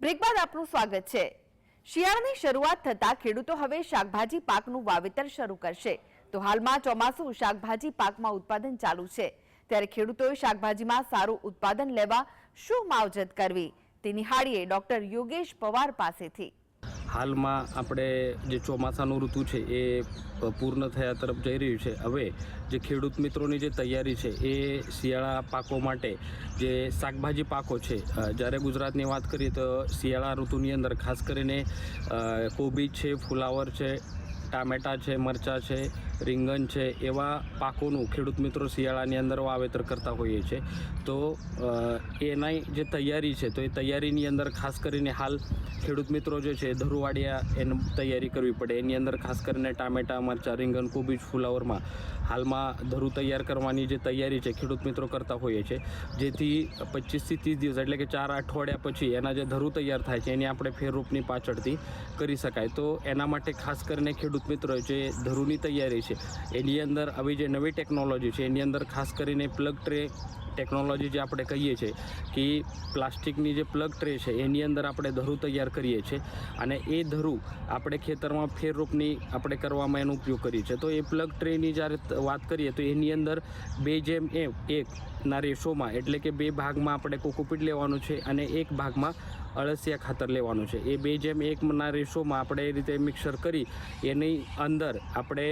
Break બાદ આપનું સ્વાગત છે. શિયાળાની શરૂઆત થતા ખેડૂતો હવે શાકભાજી પાકનું વાવેતર શરૂ કરશે. તો હાલમાં ચોમાસું શાકભાજી પાકમાં ઉત્પાદન ચાલુ છે. ત્યારે ખેડૂતોએ શાકભાજીમાં સારું ઉત્પાદન લેવા શું માવજત કરવી? તે નિહાળીએ ડોક્ટર યોગેશ પવાર પાસેથી. હાલમાં આપણે જે ચોમાસાનું ઋતુ છે એ પૂર્ણ થયા તરફ જઈ રહ્યું છે. હવે જે ખેડૂત મિત્રોની જે તૈયારી છે એ શિયાળા પાકો માટે જે શાકભાજી પાકો છે જ્યારે ગુજરાતની વાત કરીએ તો શિયાળા ઋતુની અંદર ખાસ કરીને કોબી છે, ફુલાવર છે ટામેટાં છે, મરચાં છે, રીંગણ છે, એવા પાકોનું ખેડૂત મિત્રો શિયાળાની અંદર વાવેતર કરતા હોઈએ છે તો એનાય જે તૈયારી છે, તો એ તૈયારીની અંદર ખાસ કરીને હાલ ખેડૂત મિત્રો જે છે, ધરુવાડિયા એની તૈયારી કરવી પડે. એની અંદર ખાસ કરીને ટામેટાં, મરચાં, રીંગણ, કોબીજ, ફુલાવરમાં હાલમાં ધરુ તૈયાર કરવાની જે તૈયારી છે, ખેડૂત મિત્રો કરતા હોઈએ છે જેથી પચીસથી ત્રીસ દિવસ, એટલે કે ચાર અઠવાડિયા પછી એના જે ધરુ તૈયાર થાય છે, એની આપણે ફેરરૂપની પાછળથી કરી શકાય. તો એના માટે ખાસ કરીને ખેડૂત મિત્રો જે ધરુની તૈયારી છે, એની અંદર આવી જે નવી ટેકનોલોજી છે, એની અંદર ખાસ કરીને પ્લગ ટ્રે ટેકનોલોજી જે આપણે કહીએ છીએ કે પ્લાસ્ટિકની જે પ્લગ ટ્રે છે, એની અંદર આપણે ધરુ તૈયાર કરીએ છીએ અને એ ધરુ આપણે ખેતરમાં ફેરરૂપની આપણે કરવામાં એનો ઉપયોગ કરીએ છીએ. તો એ પ્લગ ટ્રેની જ્યારે વાત કરીએ તો એની અંદર બે જેમ એમ એકના રેશોમાં એટલે કે બે ભાગમાં આપણે કોકોપીટ લેવાનું છે અને એક ભાગમાં અળસિયા ખાતર લેવાનું છે. એ બે જેમ એકના રેશોમાં આપણે એ રીતે મિક્સર કરી એની અંદર આપણે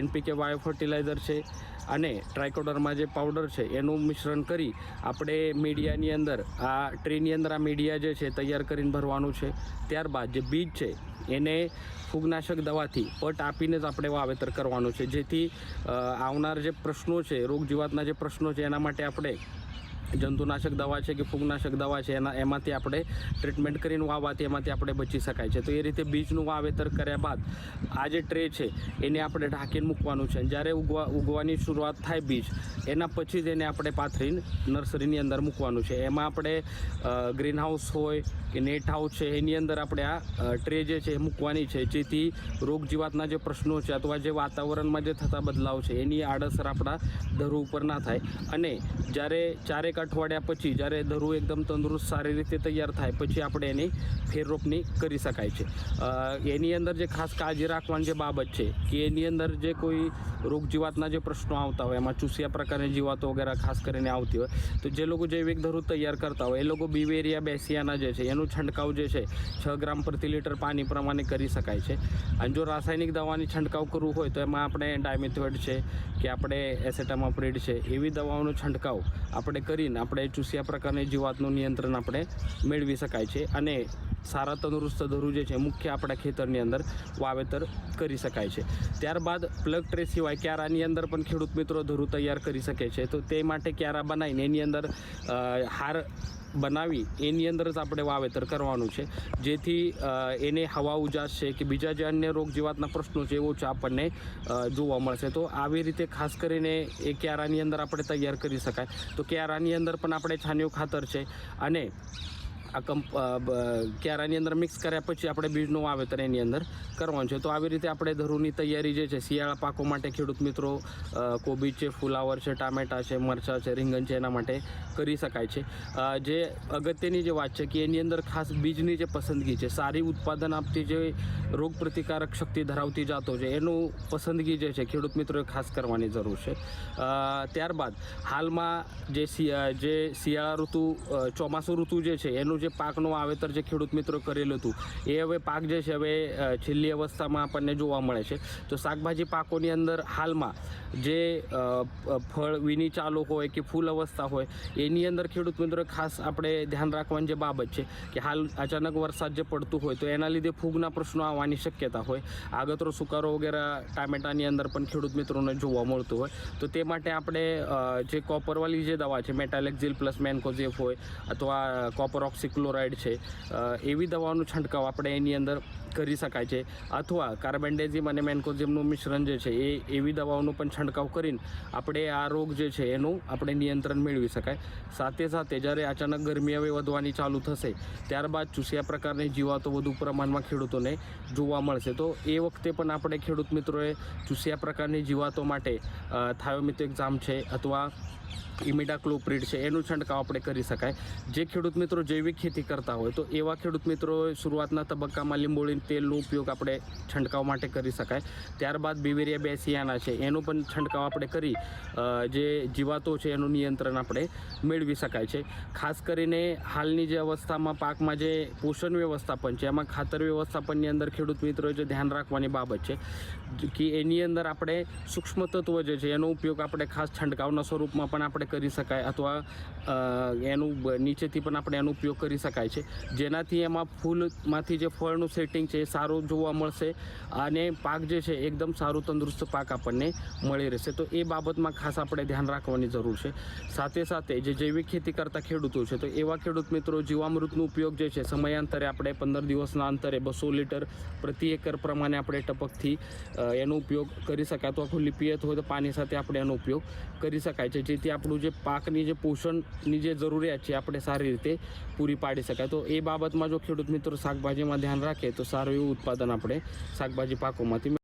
એનપીકે વાયો ફર્ટિલાઇઝર છે અને ટ્રાયકોડરમાં જે પાવડર છે એનું મિશ્રણ કરી આપણે મીડિયાની અંદર, આ ટ્રેની અંદર આ મીડિયા જે છે તૈયાર કરીને ભરવાનું છે. ત્યારબાદ જે બીજ છે એને ફૂગનાશક દવાથી પટ આપીને જ આપણે વાવેતર કરવાનું છે. જેથી આવનાર જે પ્રશ્નો છે રોગ જીવાતના જે પ્રશ્નો છે એના માટે આપણે જંતુનાશક દવા છે કે ફૂગનાશક દવા છે, એના એમાંથી આપણે ટ્રીટમેન્ટ કરીને વાવવાથી એમાંથી આપણે બચી શકાય છે. તો એ રીતે બીજનું વાવેતર કર્યા બાદ આ જે ટ્રે છે, એને આપણે ઢાંકીને મૂકવાનું છે. જ્યારે ઉગવા ઉગવાની શરૂઆત થાય બીજ, એના પછી જ એને આપણે પાથરીને નર્સરીની અંદર મૂકવાનું છે. એમાં આપણે ગ્રીન હાઉસ હોય કે નેટ હાઉસ છે, એની અંદર આપણે આ ટ્રે જે છે એ મૂકવાની છે. જેથી રોગજીવાતના જે પ્રશ્નો છે અથવા જે વાતાવરણમાં જે થતા બદલાવ છે, એની આડઅસર આપણા ધરુ ઉપર ના થાય. અને જ્યારે ચારેક અઠવાડિયા પછી જ્યારે ધરું એકદમ તંદુરસ્ત સારી રીતે તૈયાર થાય, પછી આપણે એની ફેરરોપણી કરી શકાય છે. એની અંદર જે ખાસ કાળજી રાખવાની જે બાબત છે કે એની અંદર જે કોઈ રોગ જીવાતના જે પ્રશ્નો આવતા હોય, એમાં ચૂસિયા પ્રકારની જીવાતો વગેરે ખાસ કરીને આવતી હોય, તો જે લોકો જૈવિક ધરુ તૈયાર કરતા હોય, એ લોકો બીવેરિયા બેસિયાના જે છે, એનું છંટકાવ જે છે, છ ગ્રામ પ્રતિ લીટર પાણી પ્રમાણે કરી શકાય છે. અને જો રાસાયણિક દવાની છંટકાવ કરવું હોય, તો એમાં આપણે ડાયમિથોઇડ છે, કે આપણે એસેટામાપ્રિડ છે, એવી દવાઓનો છંટકાવ આપણે કરીને આપણે ચૂસિયા પ્રકારની જીવાતનું નિયંત્રણ આપણે મેળવી શકાય છે. અને સારા તંદુરસ્ત ધરું જે છે, મુખ્ય આપણા ખેતરની અંદર વાવેતર કરી શકાય છે. ત્યારબાદ પ્લગ ટ્રે સિવાય ક્યારાની અંદર પણ ખેડૂત મિત્રો ધરું તૈયાર કરી શકે છે. તો તે માટે ક્યારા બનાવીને એની અંદર હાર બનાવી એની અંદર જ આપણે વાવેતર કરવાનું છે. જેથી એને હવા ઉજાસ છે કે બીજા જે અન્ય રોગ જીવાતના પ્રશ્નો છે એ ઓછા આપણને જોવા મળશે. તો આવી રીતે ખાસ કરીને એ ક્યારાની અંદર આપણે તૈયાર કરી શકાય. તો ક્યારાની અંદર પણ આપણે છાનિયું ખાતર છે અને આ કંપ ક્યારાની અંદર મિક્સ કર્યા પછી આપણે બીજનું વાવેતર એની અંદર કરવાનું છે. તો આવી રીતે આપણે ધરુની તૈયારી જે છે, શિયાળા પાકો માટે ખેડૂત મિત્રો કોબી છે, ફુલાવર છે, ટામેટા છે, મરચાં છે, રીંગણ છે, એના માટે કરી શકાય છે. જે અગત્યની જે વાત છે કે એની અંદર ખાસ બીજની જે પસંદગી છે, સારી ઉત્પાદન આપતી જે રોગ પ્રતિકારક શક્તિ ધરાવતી જાતો છે, એનું પસંદગી જે છે, ખેડૂત મિત્રોએ ખાસ કરવાની જરૂર છે. ત્યારબાદ હાલમાં જે જે શિયાળા ઋતુ ચોમાસું ઋતુ જે છે, એનું જે પાકનું વાવેતર જે ખેડૂત મિત્રો કરેલું હતું, એ હવે પાક જે છે હવે છેલ્લી અવસ્થામાં આપણને જોવા મળે છે. તો શાકભાજી પાકોની અંદર હાલમાં જે ફળ, વિની ચાલુ હોય કે ફૂલ અવસ્થા હોય, એની અંદર ખેડૂત મિત્રો ખાસ આપણે ધ્યાન રાખવાની જે બાબત છે કે હાલ અચાનક વરસાદ જે પડતું હોય, તો એના લીધે ફૂગના પ્રશ્નો આવવાની શક્યતા હોય. આગતરો સુકારો વગેરે, ટામેટાની અંદર પણ ખેડૂત મિત્રોને જોવા મળતું હોય. તો તે માટે આપણે જે કોપરવાળી જે દવા છે મેટાલેક્ઝિલ પ્લસ મેન્કોઝેફ હોય, અથવા કોપર ઓક્સિક્લોરાઇડ છે. એવી દવાનો છંટકાવ આપણે એની અંદર કરી શકાય છે. અથવા કાર્બેન્ડેઝિમ અને મેન્કોઝિમનું મિશ્રણ જે છે, એ એવી દવાઓનો પણ છંટકાવ કરીને આપણે આ રોગ જે છે, એનું આપણે નિયંત્રણ મેળવી શકાય. સાથે સાથે જ્યારે અચાનક ગરમી હવે વધવાની ચાલુ થશે, ત્યારબાદ ચૂસ્યા પ્રકારની જીવાતો વધુ પ્રમાણમાં ખેડૂતોને જોવા મળશે. તો એ વખતે પણ આપણે ખેડૂત મિત્રોએ ચૂસ્યા પ્રકારની જીવાતો માટે થાયોમિત એક્ઝામ છે અથવા ઇમિડાક્લોપ્રિડ છે, એનું છંટકાવ આપણે કરી શકાય. જે ખેડૂત મિત્રો જૈવિક ખેતી કરતા હોય તો એવા ખેડૂત મિત્રો શરૂઆતના તબક્કામાં લીંબોળી તેલનો ઉપયોગ આપણે છંટકાવ માટે કરી શકાય. ત્યારબાદ બિવેરિયા બેસિયાના છે, એનો પણ છંટકાવ આપણે કરી જે જીવાતો છે એનું નિયંત્રણ આપણે મેળવી શકાય છે. ખાસ કરીને હાલની જે અવસ્થામાં પાકમાં જે પોષણ વ્યવસ્થાપન છે, એમાં ખાતર વ્યવસ્થાપનની અંદર ખેડૂત મિત્રોએ જે ધ્યાન રાખવાની બાબત છે, કે એની અંદર આપણે સૂક્ષ્મ તત્વ જે છે, એનો ઉપયોગ આપણે ખાસ છંટકાવના સ્વરૂપમાં પણ આપણે કરી શકાય અથવા એનું નીચેથી પણ આપણે એનો ઉપયોગ કરી શકાય છે. જેનાથી એમાં ફૂલમાંથી જે ફળનું સેટિંગ છે એ સારું જોવા મળશે અને પાક જે છે એકદમ સારું તંદુરસ્ત પાક આપણને મળી રહેશે. તો એ બાબતમાં ખાસ આપણે ધ્યાન રાખવાની જરૂર છે. સાથે સાથે જે જૈવિક ખેતી કરતા ખેડૂતો છે, તો એવા ખેડૂત મિત્રો જીવામૃતનો ઉપયોગ જે છે સમયાંતરે આપણે પંદર દિવસના અંતરે બસો લીટર પ્રતિ એકર પ્રમાણે આપણે ટપકથી એનો ઉપયોગ કરી શકાય. તો આખું લિપિયત હોય તો પાણી સાથે આપણે એનો ઉપયોગ કરી શકાય છે. જેથી આપણું જે પાકની જે પોષણની જે જરૂરિયાત છે, આપણે સારી રીતે પૂરી પાડી શકાય. તો એ બાબતમાં જો ખેડૂત મિત્રો શાકભાજીમાં ધ્યાન રાખે, તો સારું એવું ઉત્પાદન આપણે શાકભાજી પાકોમાંથી